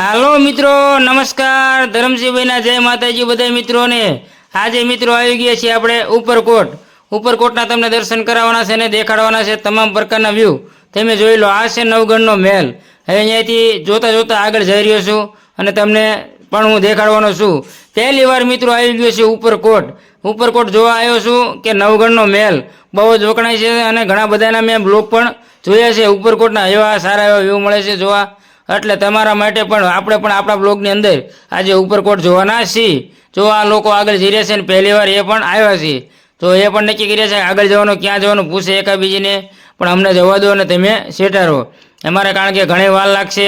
હાલો મિત્રો, નમસ્કાર. ધરમસિંહભાઈના જય માતાજી બધા મિત્રોને. આજે મિત્રો આવી ગયા છીએ આપણે ઉપરકોટ. ઉપરકોટના તમને દર્શન કરાવવાના છે અને દેખાડવાના છે તમામ પ્રકારના વ્યૂ તમે જોઈ લો, આ છે નવગણનો મહેલ હવે અહીંયાથી જોતા જોતા આગળ જઈ રહ્યો છું અને તમને પણ હું દેખાડવાનો છું. પહેલી વાર મિત્રો આવી ગયો છે ઉપરકોટ. ઉપરકોટ જોવા આવ્યો છું કે નવગણનો મહેલ બહુ જ વખણાય છે અને ઘણા બધાના મેં બ્લોગ પણ જોયા છે. ઉપરકોટના એવા સારા એવા વ્યૂ મળે છે જોવા. એટલે તમારા માટે પણ, આપણે પણ આપણા બ્લોગની અંદર આજે ઉપરકોટ જોવાના છીએ. જો આ લોકો આગળ જઈ રહ્યા છે ને, પહેલી વાર એ પણ આવ્યા છે. તો એ પણ નક્કી કર્યા છે, આગળ જવાનું, ક્યાં જવાનું, પૂછે એકાબીજીને. પણ અમને જવા દો અને તમે સેટારો અમારે કારણ કે ઘણી વાર લાગશે.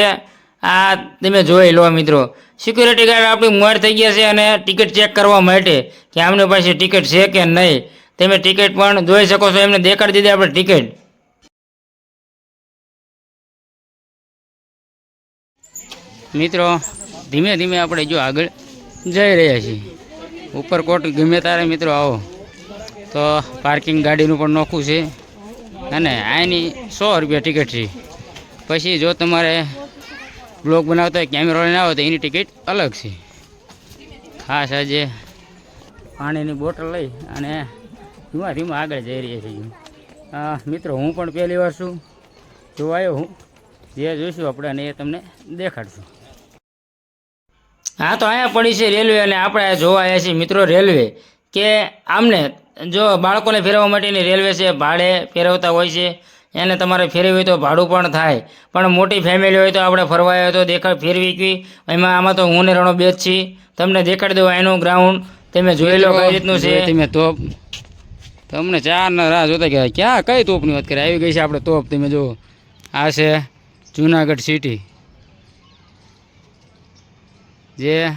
આ તમે જોઈ લો, મિત્રો. સિક્યુરિટી ગાર્ડ આપણી મોર થઈ ગયા છે અને ટિકિટ ચેક કરવા માટે કે આમની પાસે ટિકિટ છે કે નહીં. તમે ટિકિટ પણ જોઈ શકો છો, એમને દેખાડી દીધી આપણે ટિકિટ મિત્રો, ધીમે ધીમે આપણે જો આગળ જઈ રહ્યા છીએ. ઉપરકોટ ગમે તારે મિત્રો આવો. તો પાર્કિંગ ગાડીનું પણ નોખું છે. અને આની સો રૂપિયા ટિકિટ છે. પછી જો તમારે બ્લોગ બનાવતા હોય કેમેરો લઈને આવો તો એની ટિકિટ અલગ છે. ખાસ આજે પાણીની બોટલ લઈ અને ધીમા ધીમા આગળ જઈ રહ્યા છીએ. મિત્રો, હું પણ પહેલી વાર છું. જોવા આવ્યો હું. જે જોઈશું આપણે અને એ તમને દેખાડશું. હા, તો અહીંયા પડી છે રેલવે અને આપણે જોવા આવ્યા છીએ મિત્રો રેલવે કે આમને જો બાળકોને ફેરવવા માટેની રેલવે છે, ભાડે ફેરવતા હોય છે, એને તમારે ફેરવી હોય તો ભાડું પણ થાય. પણ મોટી ફેમિલી હોય તો આપણે ફરવા હોય તો દેખાડ ફેરવી ગઈ. એમાં આમાં તો હું ને રણો બેચ છીએ. તમને દેખાડી દઉં એનું ગ્રાઉન્ડ તમે જોઈ લો કઈ રીતનું છે. તમે તોપ તમને ચાર ના રાહ જોતા કે ક્યાં, કઈ તોપની વાત કરી? આવી ગઈ છે આપણે તોપ, તમે જો આ છે જુનાગઢ સિટી જે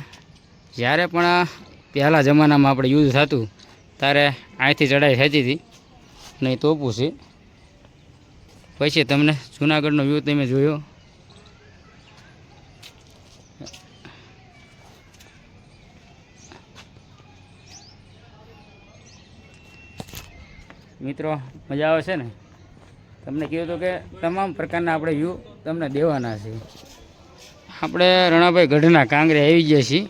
જ્યારે પણ પહેલાં જમાનામાં આપણે યુદ્ધ થતું ત્યારે અહીંથી ચડાઈ થતી હતી નહીં તોપું છે. પછી તમને જુનાગઢનો વ્યૂ તમે જોયો. મિત્રો, મજા આવે છે ને? તમને કીધું હતું કે તમામ પ્રકારના આપણે વ્યૂ તમને દેવાના છે. આપણે રણાભાઈ ગઢના કાંગરે આવી ગયા છીએ.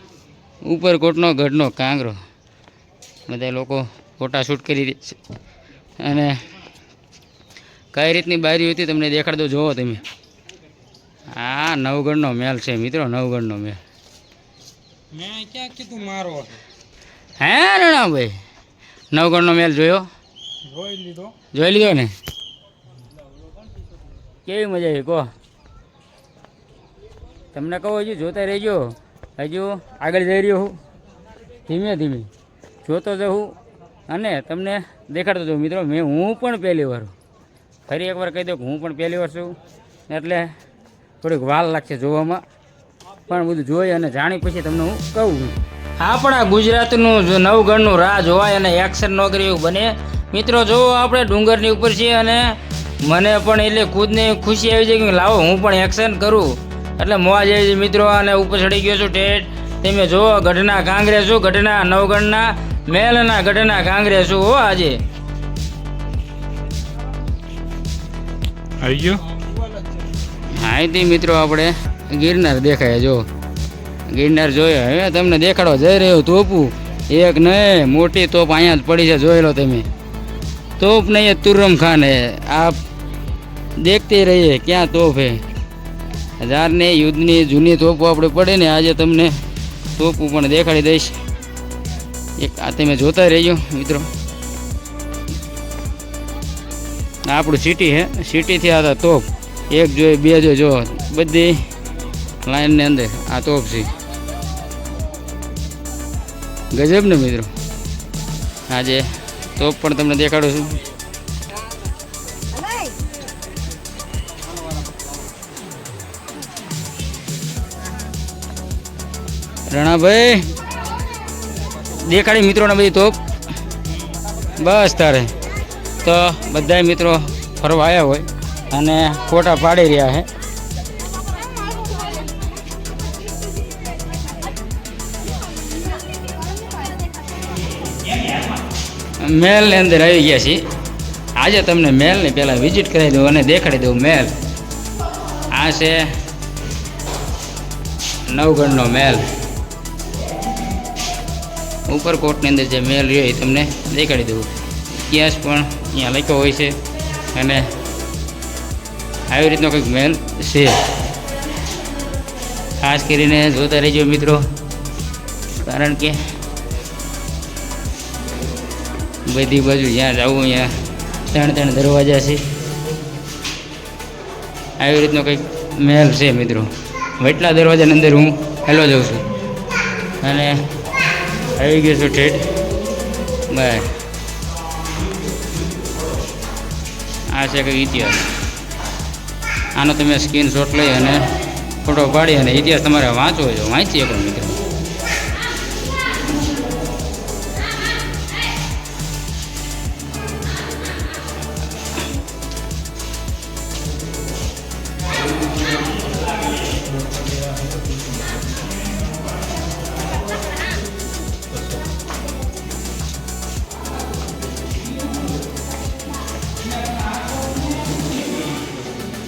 ઉપરકોટનો ગઢનો કાંગરો. બધા લોકો ફોટા શૂટ કરી રહ્યા છે. અને કઈ રીતની બારી હતી તમને દેખાડ દો જોવો તમે. આ નવગઢનો મેલ છે મિત્રો નવગઢનો મેલ. મેં ક્યાં કીધું મારો હે રણાભાઈ? નવગઢનો મેલ જોયો? જોઈ લીધો. જોઈ લીધો ને? કેવી મજા આવી કહો. તમને કહું, હજુ જોતા રહેજો. હજુ આગળ જઈ રહ્યો હું. ધીમે ધીમે. જોતો જઉં અને તમને દેખાડતો જઉં. મિત્રો, મેં હું પણ પહેલી વાર. ફરી એકવાર કહી દઉં કે હું પણ પહેલી વાર છું. એટલે થોડીક વાલ લાગશે જોવામાં. પણ બધું જોઈ અને જાણી પછી તમને હું કહું. આપણા ગુજરાતનું નવગણનું રાહ જોવાય અને એક્શન ન કરી એવું બને, મિત્રો, જો આપણે ડુંગરની ઉપર છીએ અને મને પણ એટલે ખુદને ખુશી આવી જાય કે લાવો, હું પણ એક્શન કરું. એટલે મોજ આવી મિત્રો અને ઉપર ચડી ગયો છું ઠેઠ. તમે જુઓ ગઢના કાંગરે છું ગઢના નવગણના મેલના ગઢના કાંગરે છું હો આજે. આવી ગયો? અહીંથી મિત્રો આપણે ગિરનાર દેખાય જો ગિરનાર જોયો હવે તમને દેખાડો જઈ રહ્યો તોપું. એક નહીં મોટી તોપ અહીંયા જ પડી છે જોઈ લો તમે. તોપ નહીં એ તુર્રમ ખાન હે આપ દેખતે રહીએ ક્યાં તોપ હે? હજારની યુદ્ધની જૂની તોપો આપણે પડે ને આજે તમને તોપું પણ દેખાડી દઈશ. એક આ તમે જોતા રહેજો, મિત્રો. આપણું સિટી હે સિટીથી આ તોપ. એક જોઈ બે જોઈ જો. બધી લાઈનની અંદર આ તોપ છે. ગજબ ને, મિત્રો. આજે તોપ પણ તમને દેખાડું છું. રણાભાઈ, દેખાડી મિત્રોને બધી તોપ. બસ તારે. તો બધા મિત્રો ફરવા આવ્યા હોય અને ફોટા પાડી રહ્યા છે મેલની અંદર આવી ગયા છીએ. આજે તમને મેલને પહેલાં વિઝિટ કરાવી દઉં અને દેખાડી દઉં મેલ. આ છે નવગણનો મહેલ ઉપરકોટની અંદર જે મહેલ રહ્યો એ તમને દેખાડી દઉં ઇતિહાસ પણ અહીંયા લખ્યો હોય છે અને આવી રીતનો કંઈક મહેલ છે. ખાસ કરીને જોતા રહેજો મિત્રો, કારણ કે બધી બાજુ જ્યાં જવું અહીંયા ત્રણ ત્રણ દરવાજા છે. આવી રીતનો કંઈક મહેલ છે મિત્રો. એટલા દરવાજાની અંદર હું હેલો જાઉં છું. અને આવી ગયો છું ઠેઠ. બાય. આ છે કંઈક ઇતિહાસ. આનો તમે સ્ક્રીનશોટ લઈ અને ફોટો પાડી અને ઇતિહાસ તમારે વાંચવો જો વાંચી એક મિત્રો.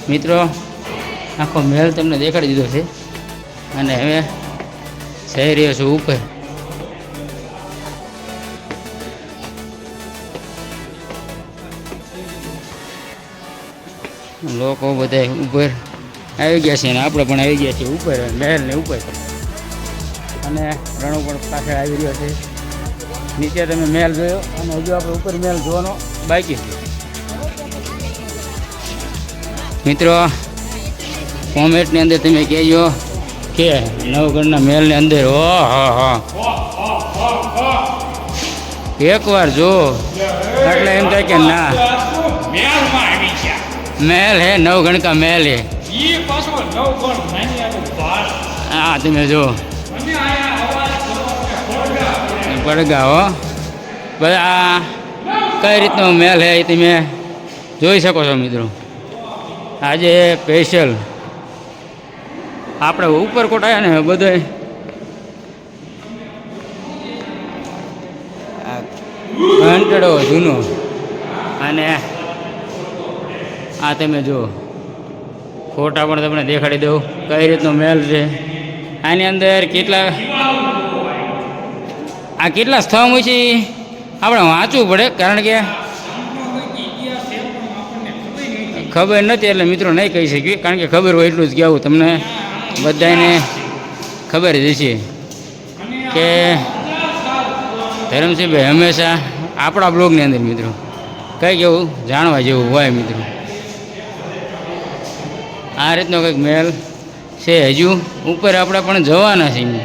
મિત્રો, આખો મહેલ તમને દેખાડી દીધો છે. અને હવે જઈ રહ્યો છું ઉપર. લોકો બધા ઉપર આવી ગયા છે અને આપણે પણ આવી ગયા છીએ ઉપર, મહેલ ને ઉપર. અને રણો પણ પાછળ આવી રહ્યો છે. નીચે તમે મહેલ જોયો, અને હજુ આપણે ઉપર મહેલ જોવાનો બાકી છે. મિત્રો, કોમેન્ટની અંદર તમે કહેજો કે નવગઢના મહેલની અંદર ઓ હા હા. એકવાર જો એટલે એમ થાય કે ના. મહેલ હે, નવગણ કા મહેલ હે. હા, તમે જો. અને પડગા, હો. બધા કઈ રીતનો મહેલ હે એ તમે જોઈ શકો છો, મિત્રો. આજે સ્પેશિયલ આપણે ઉપરકોટ આવ્યા ને બધો. ઘંટડો જૂનો. અને આ તમે જુઓ. ફોટા પણ તમને દેખાડી દઉં કઈ રીતનો મહેલ છે. આની અંદર કેટલા આ કેટલા સ્તંભ છે આપણે વાંચવું પડે કારણ કે ખબર નથી એટલે મિત્રો નહીં કહી શકીએ, કારણ કે ખબર હોય એટલું જ કહેવું તમને. બધાને ખબર જ છે કે ધરમસિંહભાઈ હંમેશા આપણા બ્લોગની અંદર મિત્રો. કંઈ કેવું? જાણવા જેવું હોય મિત્રો. આ રીતનો કંઈક મહેલ છે હજુ. ઉપર આપણે પણ જવાના છીએ.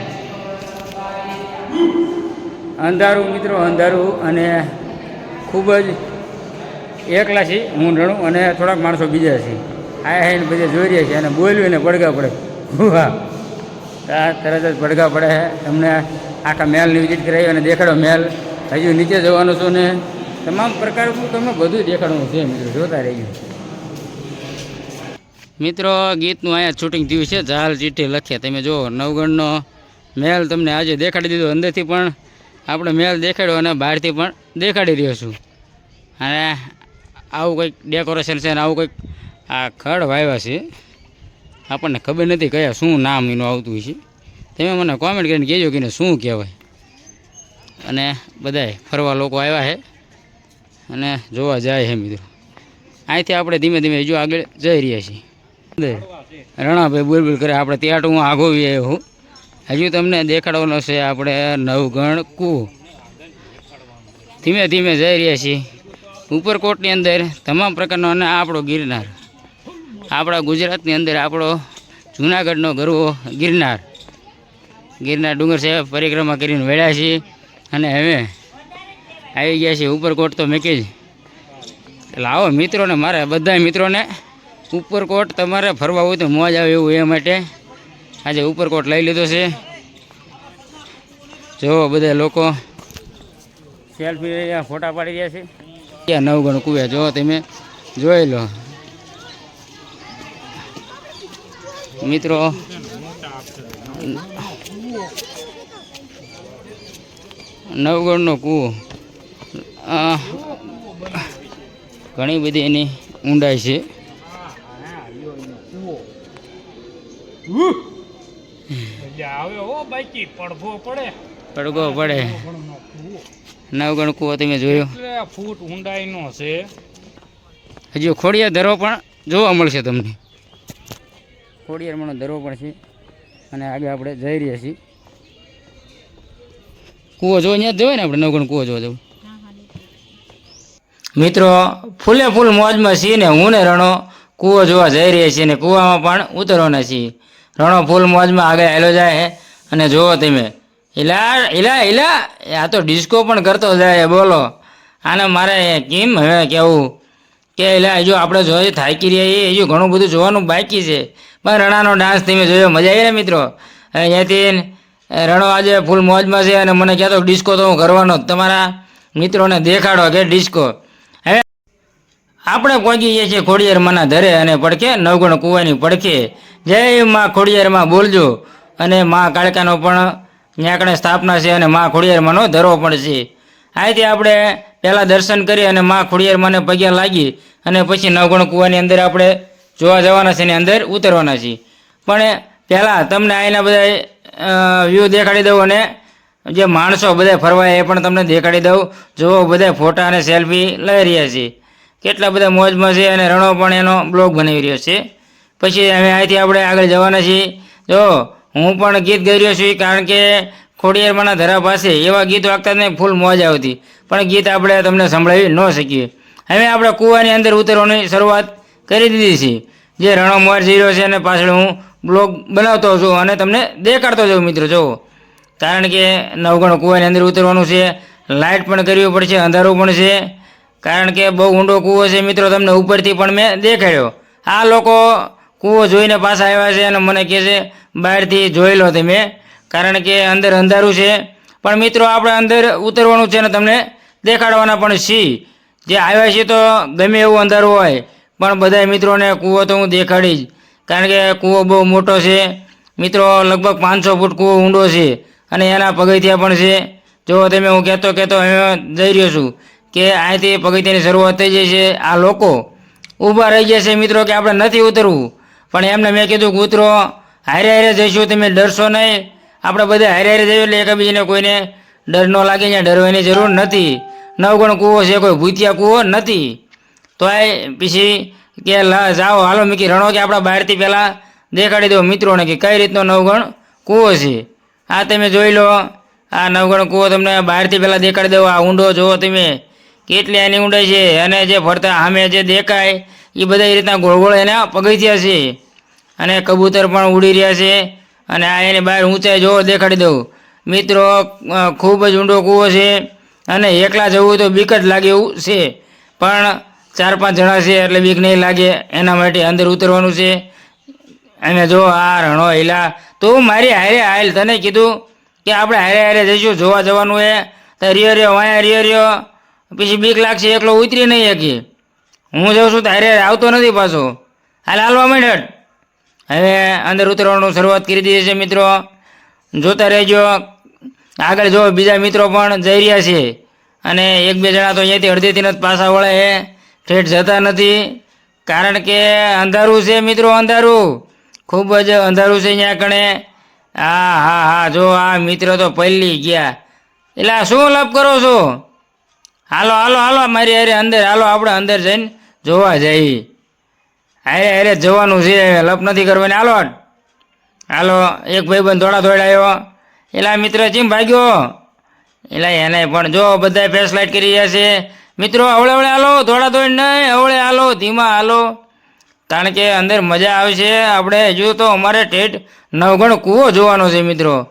અંધારું મિત્રો, અંધારું અને ખૂબ જ એકલા છે હું, રણું અને થોડાક માણસો બીજા છે આ હેને બધા જોઈ રહ્યા છે અને બોલ્યું ને પડઘા પડે. હા આ તરત જ પડઘા પડે છે તમને આખા મહેલની વિઝિટ કરાવી અને દેખાડો મહેલ હજુ નીચે જવાનું છું ને તમામ પ્રકારનું તમને બધું દેખાડવાનું છે, મિત્રો. જોતા રહીએ મિત્રો ગીતનું અહીંયા શૂટિંગ થયું છે. ઝાલ ચીઠી લખ્યા તમે જુઓ નવગણનો મહેલ તમને આજે દેખાડી દીધો. અંદરથી પણ આપણે મહેલ દેખાડ્યો અને બહારથી પણ દેખાડી રહ્યો છું. અને આવું કંઈક ડેકોરેશન છે ને આવું કંઈક આ ખડ વાવ્યા છે. આપણને ખબર નથી કયા શું નામ એનું આવતું છે તમે મને કોમેન્ટ કરીને કહેજો કે શું કહેવાય. અને બધાય ફરવા લોકો આવ્યા છે. અને જોવા જાય છે મિત્રો. અહીંથી આપણે ધીમે ધીમે હજુ આગળ જઈ રહ્યા છીએ. રણાભાઈ બોલ કરે, આપણે ત્યાં હું આગોવી આવ્યો હું હજુ તમને દેખાડવાનો છે આપણે નવગણ કુ. ધીમે ધીમે જઈ રહ્યા છીએ. ઉપરકોટની અંદર તમામ પ્રકારનો અને આપણો ગિરનાર. આપણા ગુજરાતની અંદર આપણો જૂનાગઢનો ગરવો ગિરનાર. ગિરનાર ડુંગર સાહેબ પરિક્રમા કરીને વેળ્યા છીએ અને હવે આવી ગયા છીએ ઉપરકોટ તો મેકી જ એટલે આવો મિત્રોને, મારા બધા મિત્રોને ઉપરકોટ તમારે ફરવા હોય તો મોજ આવે એવું એ માટે આજે ઉપરકોટ લઈ લીધો છે. જો બધા લોકો. સેલ્ફી ફોટા પાડી રહ્યા છે. ત્યાં નવગણ કુવે. જો તમે જોઈ લો. મિત્રો નવગણનો કૂવો. ઘણી બધી એની ઊંડાઈ છે. પડઘો પડે. પડઘો પડે. નવગણ કૂવો તમે જોયો? એટલે ફૂટ ઊંડાઈનો છે. હજી ખોડિયાર ધરો પણ જોવા મળશે તમને. ખોડિયારમાંનો ધરો પણ છે. અને આગળ આપણે જઈ રહ્યા છીએ. કૂવો જોવા ત્યાં જ જવાય ને આપણે નવગણ કૂવો જોવા જવું. મિત્રો ફૂલે ફૂલ મોજમાં છીએ ને હું ને રણો કૂવો જોવા જઈ રહ્યા છીએ ને કૂવામાં પણ ઉતરવાના છીએ. રણો ફૂલ મોજમાં આગળ હેલો જાય છે અને જોવો તમે. હિલા હિલા હિલા આ તો ડિસ્કો પણ કરતો જાય, બોલો. આને મારે કેમ હવે કેવું? કે હિલા હજુ આપણે જોઈએ થાકી રહ્યા એ હજુ ઘણું બધું જોવાનું બાકી છે. પણ રણાનો ડાન્સ તમે જોયો, મજા આવી ને મિત્રો? અહીંયાથી રણો આજે ફૂલ મોજમાં છે અને મને કહેતો ડિસ્કો તો હું કરવાનો તમારા મિત્રોને દેખાડો કે ડિસ્કો હવે આપણે પહોંચી જઈએ છીએ ખોડિયારમાંના ધરે અને પડખે, નવગણ કુવાની પડખે. જય માં ખોડિયારમાં બોલજો. અને માં કાળકાનો પણ ન્યાકણે સ્થાપના છે અને માં ખોડિયારમાંનો ધરો પણ છે. અહીંથી આપણે પહેલાં દર્શન કરી અને માં ખોડિયારમાંને પગ્યા લાગી અને પછી નવગણ કુવાની અંદર આપણે જોવા જવાના છે એની અંદર ઉતરવાના છીએ. પણ પહેલાં તમને અહીંના બધા વ્યૂ દેખાડી દઉં અને જે માણસો બધા ફરવા એ પણ તમને દેખાડી દઉં. જુઓ બધા ફોટા અને સેલ્ફી લઈ રહ્યા છે. કેટલા બધા મોજમાં છે અને રણો પણ એનો બ્લોગ બનાવી રહ્યો છે. પછી હવે અહીંથી આપણે આગળ જવાના છીએ. જો હું પણ ગીત ગાઈ રહ્યો છું, કારણ કે ખોડિયારમાંના ધરા પાસે એવા ગીત વાગતા ને ફૂલ મોજ આવતી. પણ ગીત આપણે તમને સંભળાવી ન શકીએ. હવે આપણે કૂવાની અંદર ઉતરવાની શરૂઆત કરી દીધી છે. જે રણો મોર જઈ રહ્યો છે અને પાછળ હું બ્લોગ બનાવતો છું અને તમને દેખાડતો જાઉં, મિત્રો, જુઓ. કારણ કે નવગણ કૂવાની અંદર ઉતરવાનું છે લાઇટ પણ કરવી પડશે, અંધારું પણ છે. કારણ કે બહુ ઊંડો કૂવો છે, મિત્રો, તમને ઉપરથી પણ મેં દેખાડ્યો. આ લોકો કૂવો જોઈને પાછા આવ્યા છે અને મને કહે છે, બહારથી જોઈ લો તમે કારણ કે અંદર અંધારું છે. પણ મિત્રો, આપણે અંદર ઉતરવાનું છે ને તમને દેખાડવાના પણ છીએ. જે આવ્યા છીએ તો ગમે એવું અંધારું હોય, પણ બધા મિત્રોને કૂવો તો હું દેખાડીશ. કારણ કે કૂવો બહુ મોટો છે. મિત્રો, લગભગ પાંચસો ફૂટ કૂવો ઊંડો છે અને એના પગથિયા પણ છે. જો તમે હું કહેતો કહેતો અહીં જઈ રહ્યો છું કે અહીંથી પગથિયાની શરૂઆત થઈ જાય છે આ લોકો ઊભા રહી જશે મિત્રો, કે આપણે નથી ઉતરવું. પણ એમને મેં કીધું કૂતરો હારે હારે જઈશું, તમે ડરશો નહીં. આપણે બધા હારે હારે જઈએ, એટલે એકબીજાને કોઈને ડર ન લાગે ત્યાં ડરવાની જરૂર નથી. નવગણ કૂવો છે, કોઈ ભૂતિયા કૂવો નથી. તો એ પછી કે જાઓ, હાલો મીકી રણો કે આપણા બહારથી પહેલાં દેખાડી દો મિત્રોને કે કઈ રીતનો નવગણ કૂવો છે. આ તમે જોઈ લો, આ નવગણ કૂવો તમને બહારથી પહેલાં દેખાડી દો આ ઊંડો જુઓ તમે. કેટલી એની ઊંડાઈ છે, અને જે ફરતા સામે જે દેખાય એ બધા એ રીતના ગોળ ગોળ એના પગથિયા છે. અને કબૂતર પણ ઉડી રહ્યા છે. અને આ એની બહાર ઊંચાઈ જોવો દેખાડી દઉં. મિત્રો ખૂબ જ ઊંડો કૂવો છે અને એકલા જવું તો બીક જ લાગે એવું છે. પણ ચાર પાંચ જણા છે એટલે બીક નહીં લાગે. એના માટે અંદર ઉતરવાનું છે. અને જો આ રણો હિલા, તો મારી હારે હાલ તને કીધું કે આપણે હારે હારે જઈશું, જોવા જવાનું એ તો રિયો રિયો વાયા રિયો રિયો પછી બીક લાગશે, એકલો ઉતરી નહીં શકીએ. હું જાઉં છું તો હારે હારે આવતો નથી પાછો. હાલ હાલવા માંડ્યો હવે અંદર ઉતરવાનું શરૂઆત કરી દીધી છે મિત્રો. જોતા રહેજો. આગળ જો બીજા મિત્રો પણ જઈ રહ્યા છે. અને એક બે જણા તો અહીંયાથી અડધેથી જ પાછા વળે એ ઠેઠ જતા નથી. કારણ કે અંધારું છે મિત્રો, અંધારું. ખૂબ જ અંધારું છે અહીંયા કણે. હા હા હા, જો આ મિત્રો તો પલ્લી ગયા. એટલે શું લાભ કરો છો? હાલો હાલો હાલો, મારી અરે અંદર, હાલો, આપણે અંદર જઈને જોવા જઈ. હારે અરે જવાનું છે. લપ નથી કરવાની. હાલો. હાલો. એક ભાઈબંધ દોડા દોડાયો એલા મિત્ર ચીમ ભાગ્યો? એલા એને પણ જો બધા ફેસ લાઇટ કરી રહ્યા છે. મિત્રો, હવળે હવળે હાલો. દોડા દોડ નહીં, હવળે હાલો. ધીમા હાલો. કારણ કે અંદર મજા આવશે આપણે હજુ તો અમારે ઠેઠ નવગણ કૂવો જોવાનો છે, મિત્રો.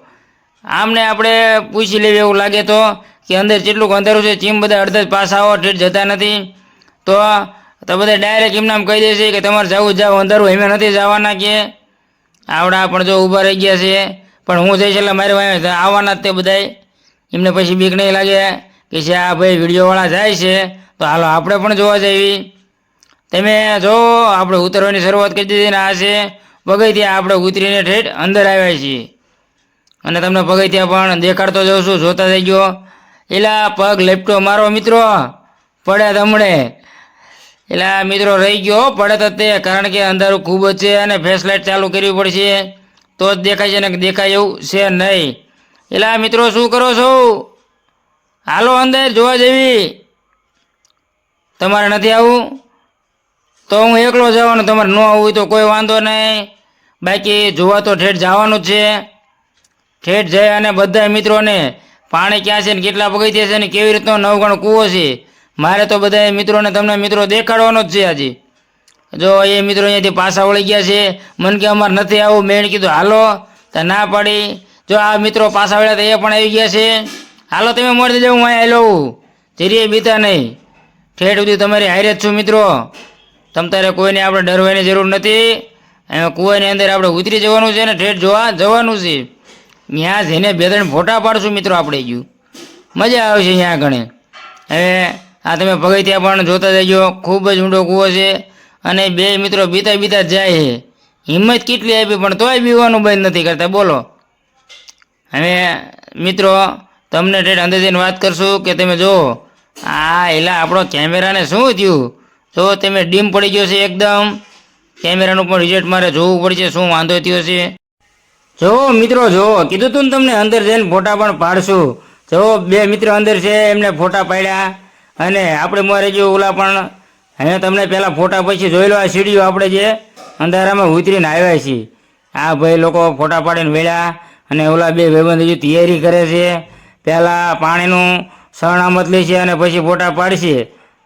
આમને આપણે પૂછી લેવી એવું લાગે તો કે અંદર જેટલું અંધારું છે. ચીમ બધા અડધા પાસ આવો. ઠેઠ જતા નથી. તો તો બધા ડાયરેક્ટ એમ નામ કહી દેશે કે તમારે જવું જાવ, અંધારું એમ નથી જવાના કે. આવડા પણ જો ઊભા રહી ગયા છે, પણ હું જઈશ એટલે મારી વાંહે આવવાના જ તે બધાય. એમને પછી બીક નહીં લાગે કે છે, આ ભાઈ વિડીયોવાળા જાય છે, તો હાલો આપણે પણ જોવા જઈએ. તમે જો આપણે ઉતરવાની શરૂઆત કરી દીધી ને આ છે, પગથિયા આપણે ઉતરીને ઠેઠ અંદર આવ્યા છીએ. અને તમને પગથિયા પણ દેખાડતો જાઉં છું, જોતા થઈ ગયો એલા પગ લેપટો મારો મિત્રો પડે તમણે એલા મિત્રો રહી ગયો પડે તો તે કારણ કે અંધારું ખૂબ છે અને ફ્લેશ લાઇટ ચાલુ કરવી પડશે. તો જ દેખાય છે ને દેખાય એવું છે નહીં. એટલે મિત્રો શું કરો છો? હાલો અંદર જોવા જેવી. તમારે નથી આવું? તો હું એકલો જવાનો, તમારે ન આવવું તો કોઈ વાંધો નહીં. બાકી જોવા તો ઠેઠ જવાનું છે. ઠેઠ જઈ અને બધા મિત્રોને, પાણી ક્યાં છે ને કેટલા પગથિયા છે ને કેવી રીતનો નવગણ કૂવો છે? મારે તો બધા મિત્રોને તમને મિત્રો દેખાડવાનો જ છે હજી જો એ મિત્રો અહીંયાથી પાછા વળી ગયા છે, મન કે અમારે નથી આવું, મેં કીધું, હાલો. તો ના પાડી. જો આ મિત્રો પાછા વળ્યા તો એ પણ આવી ગયા છે. હાલો, તમે મળી દેજો હું અહીં લઉં ધીરે બીતા નહીં. ઠેઠ સુધી તમારી હારે જ છું મિત્રો. તમ તારે કોઈને આપણે ડરવાની જરૂર નથી. કૂવાની અંદર આપણે ઉતરી જવાનું છે ને ઠેઠ જોવા જવાનું છે. ત્યાં જઈને બે ત્રણ ફોટા પાડશું મિત્રો આપણે ગયું. મજા આવશે અહીંયા આગળ. હવે આ તમે પગથિયા પણ જોતા જજો, ખૂબ જ ઊંડો કૂવો છે અને બે મિત્રો બીતા બીતા જાય છે. હિંમત કેટલી આપી પણ તોય બીવાનું બંધ નથી કરતા. બોલો. હવે મિત્રો, તમને ઠેઠ અંદર જઈને વાત કરશું કે તમે જો આ એલા આપણો કેમેરાને શું થયું? જો તમે ડીમ પડી ગયો છે એકદમ, કેમેરાનું પણ રિઝલ્ટ મારે જોવું પડશે, શું વાંધો થયો છે? જો મિત્રો, જો, કીધું તું તમને અંદર જઈને ફોટા પણ પાડશું. જો બે મિત્રો અંદર છે, એમને ફોટા પાડ્યા. અને આપણે મારે જે ઓલા પણ હવે તમને પહેલાં ફોટા પછી જોઈ લો આ સીડીઓ આપણે જે અંધારામાં ઉતરીને આવ્યા છીએ. આ ભાઈ લોકો ફોટા પાડીને વેળ્યા અને ઓલા બે ભાઈબંધ હજુ તૈયારી કરે છે. પહેલાં પાણીનું સરણામત લે છે અને પછી ફોટા પાડશે.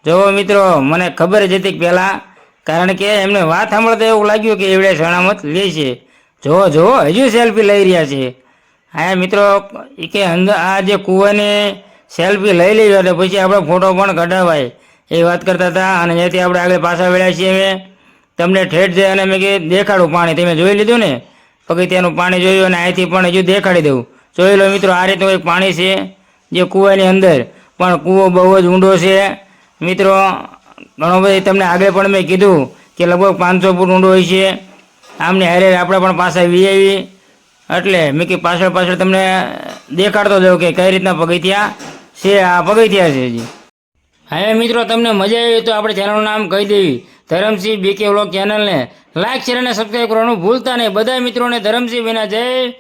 જુઓ મિત્રો, મને ખબર જ હતી પહેલાં કારણ કે એમને વાત સાંભળતા એવું લાગ્યું કે એવડે સરણામત લે છે. જુઓ જુઓ, હજુ સેલ્ફી લઈ રહ્યા છે. હા મિત્રો કે અંદર આ જે કૂવાની સેલ્ફી લઈ લેજો અને પછી આપણે ફોટો પણ કઢાવાય. એ વાત કરતા હતા અને અહીંયાથી આપણે આગળ પાછા વળ્યા છીએ તમને ઠેઠ છે અને મેં કે દેખાડું પાણી. તમે જોઈ લીધું ને? પગથિયાનું પાણી જોયું અને અહીંથી પણ હજુ દેખાડી દઉં. જોઈ લો મિત્રો, આ રીતનું એક પાણી છે, જે કૂવાની અંદર. પણ કૂવો બહુ જ ઊંડો છે. મિત્રો, ઘણો બધી તમને આગળ પણ મેં કીધું કે લગભગ પાંચસો ફૂટ ઊંડો હોય છે. આમને હારે આપણે પણ પાછા વી આવી. એટલે મેં કે પાછળ પાછળ તમને દેખાડતો જાઉં કે કઈ રીતના પગથિયા છે, આ પગથિયા છે હજી. હવે મિત્રો, તમને મજા આવી તો આપણે ચેનલનું નામ કહી દેવી. ધરમસિંહ બીકે વ્લોગ ચેનલને લાઈક શેર અને સબસ્ક્રાઈબ કરવાનું ભૂલતા નહીં. બધા મિત્રોને ધરમસિંહ વિના જય